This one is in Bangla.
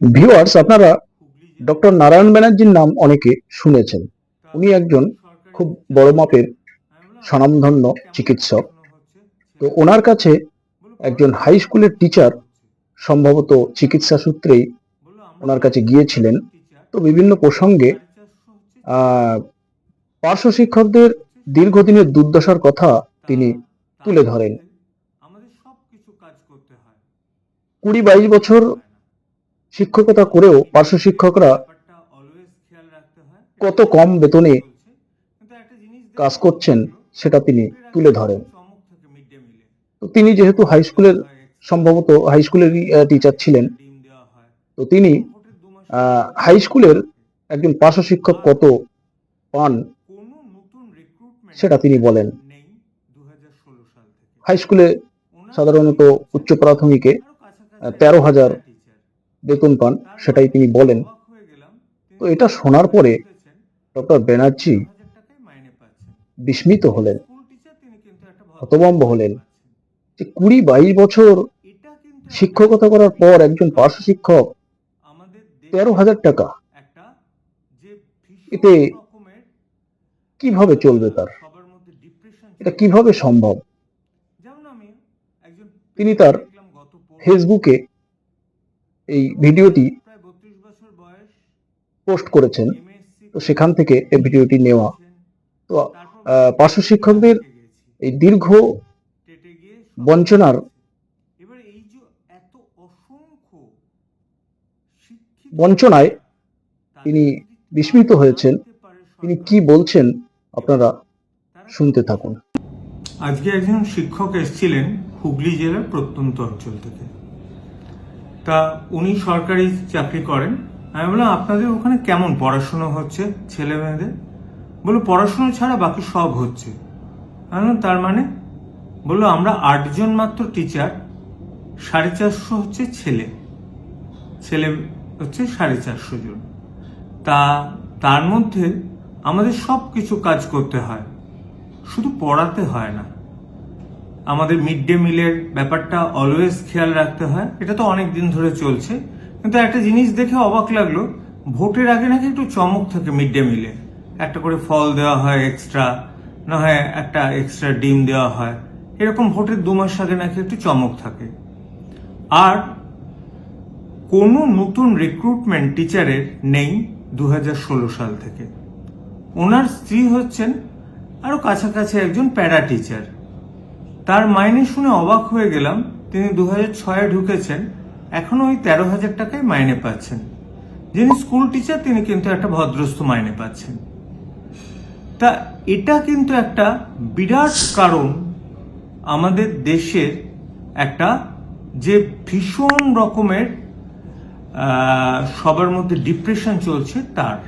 ভিউয়ার্স আপনারা ডক্টর নারায়ণ ব্যানার্জির নাম অনেকে শুনেছেন। উনি একজন খুব বড় মাপের স্বনামধন্য চিকিৎসক। তো ওনার কাছে একজন হাই স্কুলের টিচার সম্ভবত চিকিৎসা সূত্রেই ওনার কাছে গিয়েছিলেন। তো বিভিন্ন প্রসঙ্গে পার্শ্ব শিক্ষকদের দীর্ঘদিনের দুর্দশার কথা তিনি তুলে ধরেন। কুড়ি বাইশ বছর শিক্ষকতা করেও পার্শ্ব শিক্ষকরা কত কম বেতনে কাজ করছেন সেটা তিনি তুলে ধরেন। তিনি যেহেতু হাই স্কুলের সম্ভবত হাই স্কুলেরই টিচার ছিলেন, তো তিনি হাই স্কুলের একজন পার্শ্ব শিক্ষক কত পান সেটা তিনি বলেন। নেই 2016 সাল থেকে হাই স্কুলে সাধারণত উচ্চ প্রাথমিকে তেরো হাজার বেতন পান সেটাই তিনি বলেন। তো এটা শোনার পরে ডক্টর ব্যানার্জি বিস্মিত হলেন, হতভম্ব হলেন যে কুড়ি বাইশ বছর শিক্ষকতা করার পর একজন পার্শ্ব শিক্ষক তেরো হাজার টাকা। এতে কীভাবে চলবে তার? এটা কীভাবে সম্ভব? তিনি তার ফেসবুকে এই ভিডিওটি প্রায় 32 বছর বয়স পোস্ট করেছেন। তো সেখান থেকে এই ভিডিওটি নেওয়া। তো পার্শ্ব শিক্ষকদের এই দীর্ঘ বঞ্চনার বঞ্চনায় তিনি বিস্মিত হয়েছেন। তিনি কি বলছেন আপনারা শুনতে থাকুন। আজকে একজন শিক্ষক এসেছিলেন হুগলি জেলার প্রত্যন্ত অঞ্চল থেকে। তা উনি সরকারি চাকরি করেন। আমি বললাম, আপনাদের ওখানে কেমন পড়াশুনো হচ্ছে ছেলে মেয়েদের? বলল, পড়াশুনো ছাড়া বাকি সব হচ্ছে। তার মানে? বলল, আমরা আটজন মাত্র টিচার সাড়ে চারশো হচ্ছে ছেলে। ছেলে হচ্ছে সাড়ে চারশো জন। তা তার মধ্যে আমাদের সব কিছু কাজ করতে হয়। শুধু পড়াতে হয় না। আমাদের মিড ডে মিলের ব্যাপারটা অলওয়েজ খেয়াল রাখতে হয়। এটা তো অনেক দিন ধরে চলছে। কিন্তু একটা জিনিস দেখে অবাক লাগল, ভোটের আগে নাকি একটু চমক থাকে মিড ডে মিলে একটা করে ফল দেওয়া হয় এক্সট্রা না হয় একটা এক্সট্রা ডিম দেওয়া হয়। এরকম ভোটের দু মাস আগে নাকি একটু চমক থাকে। আর কোনো নতুন রিক্রুটমেন্ট টিচারের নেই দু হাজার ষোলো সাল থেকে। ওনার স্ত্রী হচ্ছেন আরও কাছাকাছি একজন প্যারা টিচার তার মাইনে শুনে অবাক হয়ে গেলাম, তিনি দু হাজার ছয়ে ঢুকেছেন এখনও ওই তেরো হাজার টাকায় মাইনে পাচ্ছেন। যিনি স্কুল টিচার, তিনি কিন্তু একটা ভদ্রস্থ মাইনে পাচ্ছেন। তা এটা কিন্তু একটা বিরাট কারণ আমাদের দেশের একটা যে ভীষণ রকমের সবার মধ্যে ডিপ্রেশন চলছে তার।